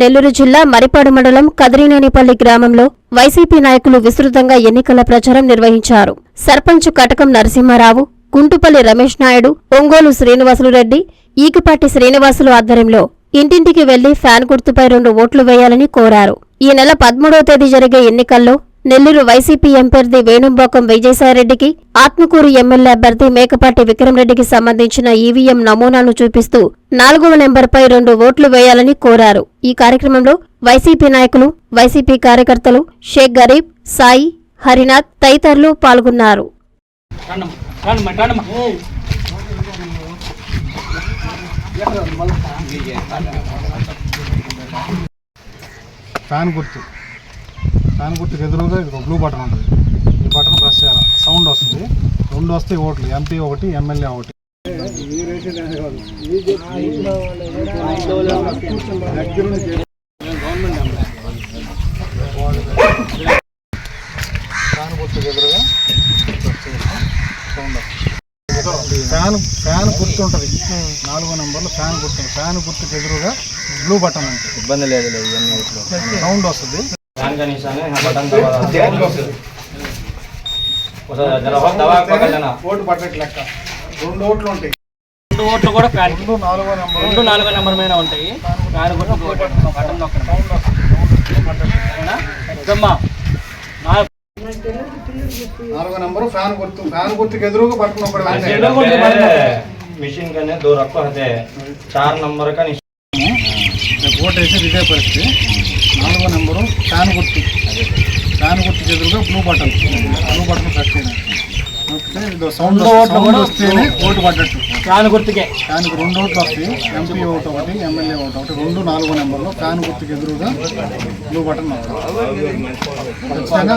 నెల్లూరు జిల్లా మరిపాడు మండలం కదిరినేనిపల్లి గ్రామంలో వైసీపీ నాయకులు విస్తృతంగా ఎన్నికల ప్రచారం నిర్వహించారు. సర్పంచ్ కటకం నరసింహారావు గుంటుపల్లి రమేష్ నాయుడు ఒంగోలు శ్రీనివాసులు రెడ్డి ఈకిపాటి శ్రీనివాసులు ఆధ్వర్యంలో ఇంటింటికి వెళ్ళి ఫ్యాన్ గుర్తుపై రెండు ఓట్లు వేయాలని కోరారు. ఈ నెల పదమూడవ తేదీ జరిగే ఎన్నికల్లో నెల్లూరు వైసీపీ ఎంపీ వేణుంబోకం విజయసాయిరెడ్డికి ఆత్మకూరు ఎమ్మెల్యే అభ్యర్థి మేకపాటి విక్రమరెడ్డికి సంబంధించిన ఈవీఎం నమూనాను చూపిస్తూ నాలుగవ నెంబర్పై రెండు ఓట్లు వేయాలని కోరారు. ఈ కార్యక్రమంలో వైసీపీ నాయకులు వైసీపీ కార్యకర్తలు షేక్ గరీబ్ సాయి హరినాథ్ తదితరులు పాల్గొన్నారు. ఫ్యాన్ గుర్తు. ఫ్యాన్ గుర్తుకు ఎదురుగా ఇది బ్లూ బటన్ ఉంటుంది. ఈ బటన్ ప్రెస్ చేయాలి? సౌండ్ వస్తుంది. రెండు వస్తాయి ఓట్లు. ఎంపీ ఒకటి ఎమ్మెల్యే ఒకటి. ఫ్యాన్ గుర్తుకు ఎదురుగా. సౌండ్ వస్తుంది. ఫ్యాన్ ఫ్యాన్ గుర్తు ఉంటుంది. నాలుగో నెంబర్లో ఫ్యాన్ గుర్తు. ఫ్యాన్ గుర్తుకు ఎదురుగా బ్లూ బటన్ అంటే. ఇబ్బంది లేదు సౌండ్ వస్తుంది. फैन का निशान है यहाँ बटन दबा उसे जरा बहुत दबा के पकड़ लेना ఓటు పడ్డట్టు లెక్క రెండు ఓట్లు ఉంటాయి రెండు ఓట్లు కూడా ఫ్యాన్ రెండు నాలుగో నెంబర్ రెండు నాలుగో నెంబర్ మీద ఉంటాయి ఫ్యాన్ కూడా బటన్ నొక్కండి సరేనా ఇదమ్మా నా- నాలుగో నెంబర్ ఫ్యాన్ గుర్తు ఫ్యాన్ గుర్తుకు ఎదురుగా బటన్ ఒకటి ऐसे వెంటనే. डब्बे मशीन का ने दो रखो हते चार नंबर का निशान రేపు ఓటు వేసి ఇదే పరిస్థితి నాలుగో నెంబరు ఫ్యాన్ గుర్తుకు ఎదురుగా blue button. Blue button press చేయాలి సౌండ్ ఓట్లు కూడా వస్తేనే ఓటు పడ్డట్టు. ఫ్యాన్ గుర్తుకే ఫ్యాన్కి రెండు ఓట్లు వస్తాయి. ఎంపీ ఓటు ఒకటి ఎమ్మెల్యే ఓటు ఒకటి రెండు నాలుగో నెంబర్లో ఫ్యాన్ గుర్తుకు ఎదురుగా బ్లూ బటన్. ఖచ్చితంగా